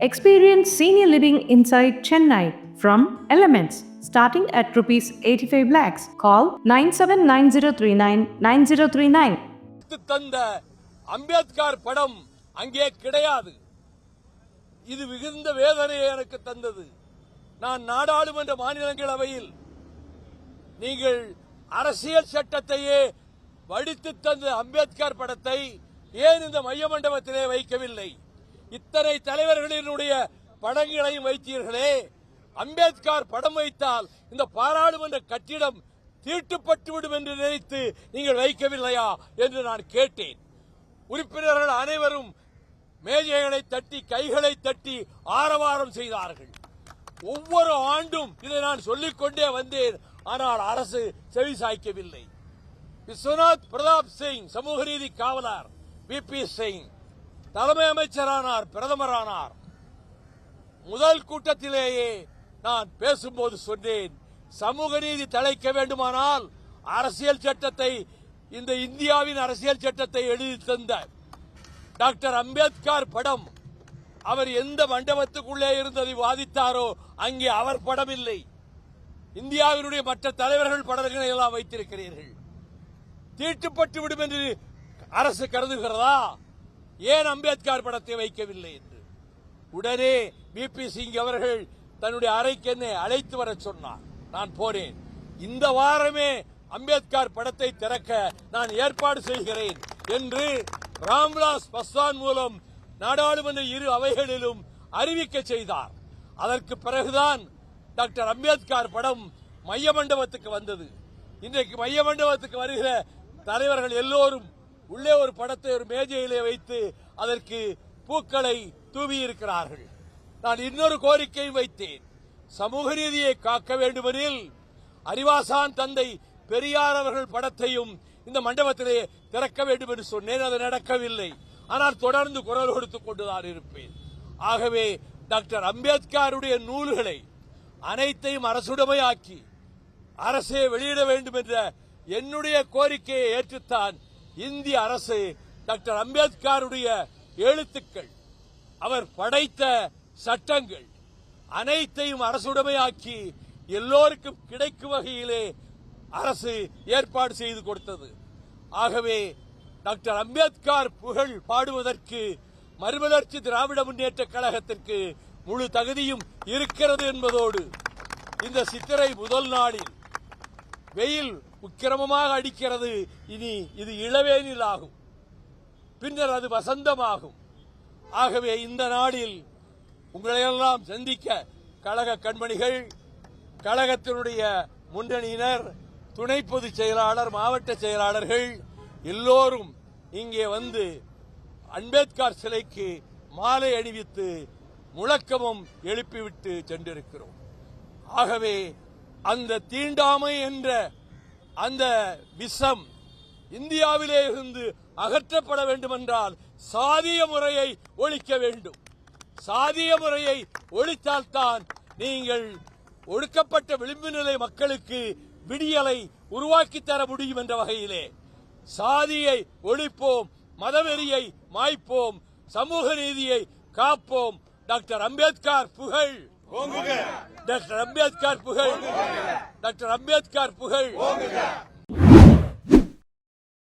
Experience senior living inside Chennai from Elements starting at rupees 85 lakhs. Call 979039 9039. எடுத்து தந்த அம்பேத்கர் படம் அங்கே கிடையாது இது மிகுந்த வேதனையை எனக்கு தந்தது நான் நாடாளுமன்ற மாநிலங்களவையில் நீங்கள் அரசியல் சட்டத்தையே வடித்து தந்த அம்பேத்கர் படத்தை ஏன் இந்த மைய மண்டபத்திலே வைக்கவில்லை இத்தனை தலைவர்களினுடைய படங்களையும் வைத்தீர்களே. அம்பேத்கர் படம் வைத்தால் இந்த பாராளுமன்ற கட்டிடம் தீட்டுப்பட்டுவிடும் என்று நினைத்து நீங்கள் வைக்கவில்லையா என்று நான் கேட்டேன். உறுப்பினர்கள் அனைவரும் மேஜைகளை தட்டி கைகளை தட்டி ஆரவாரம் செய்தார்கள். ஒவ்வொரு ஆண்டும் இதை நான் சொல்லிக்கொண்டே வந்தேன். ஆனால் அரசு செவி சாய்க்கவில்லை. விஸ்வநாத் பிரதாப் சிங் சமூக நீதி காவலர் வி. பி. சிங். தலைமை அமைச்சரானார் பிரதமரானார். முதல் கூட்டத்திலேயே நான் பேசும்போது சொன்னேன் சமூக நீதி தலைக்க வேண்டுமானால் அரசியல் சட்டத்தை இந்த இந்தியாவின் அரசியல் சட்டத்தை எழுதி தந்த டாக்டர் அம்பேத்கர் படம் அவர் எந்த மண்டபத்துக்குள்ளே இருந்ததை வாதித்தாரோ அங்கே அவர் படம் இல்லை இந்தியாவினுடைய மற்ற தலைவர்கள் படங்களை எல்லாம் வைத்திருக்கிறீர்கள். தீட்டுப்பட்டு விடும் என்று அரசு கருதுகிறதா? ஏன் அம்பேத்கர் படத்தை வைக்கவில்லை என்று? உடனே பிபி சிங் அவர்கள் தன்னுடைய அறைக்கு என்னை அழைத்து வர சொன்னார். நான் போனேன் இந்த வாரமே அம்பேத்கர் படத்தை திறக்க நான் ஏற்பாடு செய்கிறேன் என்று ராம்விலாஸ் பஸ்வான் மூலம் நாடாளுமன்ற இரு அவைகளிலும் அறிவிக்க செய்தார். அதற்கு பிறகுதான் டாக்டர் அம்பேத்கர் படம் மைய மண்டபத்துக்கு வந்தது. இன்றைக்கு மைய மண்டபத்துக்கு வருகிற தலைவர்கள் எல்லோரும் உள்ளே ஒரு படத்தை ஒரு மேஜையிலே வைத்து அதற்கு பூக்களை தூவி இருக்கிறார்கள் நான் இன்னொரு கோரிக்கையும் வைத்தேன். சமூக நீதியை காக்க வேண்டுமெனில் அறிவாசான் தந்தை பெரியார் அவர்கள் படத்தையும் இந்த மண்டபத்திலே திறக்க வேண்டும் என்று சொன்னேன். அது நடக்கவில்லை. ஆனால் தொடர்ந்து குரல் கொடுத்துக் கொண்டுதான் இருப்பேன். ஆகவே டாக்டர் அம்பேத்கருடைய நூல்களை அனைத்தையும் அரசுடமையாக்கி அரசே வெளியிட வேண்டும் என்ற என்னுடைய கோரிக்கையை ஏற்றுத்தான் இந்திய அரசு டாக்டர் அம்பேத்கருடைய எழுத்துக்கள் அவர் படைத்த சட்டங்கள் அனைத்தையும் அரசுடைமையாக்கி எல்லோருக்கும் கிடைக்கும் வகையிலே அரசு ஏற்பாடு செய்து கொடுத்தது. ஆகவே டாக்டர் அம்பேத்கர் புகழ் பாடுவதற்கு மறுமலர்ச்சி திராவிட முன்னேற்ற கழகத்திற்கு முழு தகுதியும் இருக்கிறது என்பதோடு இந்த சித்திரை முதல் நாளில் வெயில் உக்கிரமமாக அடிக்கிறது. இனி இது இளவேனில் ஆகும். பின்னர் அது வசந்தமாகும். ஆகவே இந்த நாளில் உங்களையெல்லாம் சந்திக்க கழக கண்மணிகள் கழகத்தினுடைய முன்னணியினர் துணை பொதுச் செயலாளர் மாவட்ட செயலாளர்கள் எல்லோரும் இங்கே வந்து அம்பேத்கர் சிலைக்கு மாலை அணிவித்து முழக்கமும் எழுப்பிவிட்டு சென்றிருக்கிறோம். ஆகவே அந்த தீண்டாமை என்ற அந்த விஷம் இந்தியாவிலே இருந்து அகற்றப்பட வேண்டுமென்றால் சாதிய முறையை ஒழிக்க வேண்டும். சாதிய முறையை ஒழித்தால்தான் நீங்கள் ஒடுக்கப்பட்ட விளிம்பு நிலை மக்களுக்கு விடியலை உருவாக்கி தர முடியும் என்ற வகையிலே சாதியை ஒழிப்போம் மதவெறியை மாய்ப்போம் சமூக நீதியை காப்போம். டாக்டர் அம்பேத்கர் புகழ். டாக்டர் அம்பேத்கர் புகழ். டாக்டர் அம்பேத்கர் புகழ்.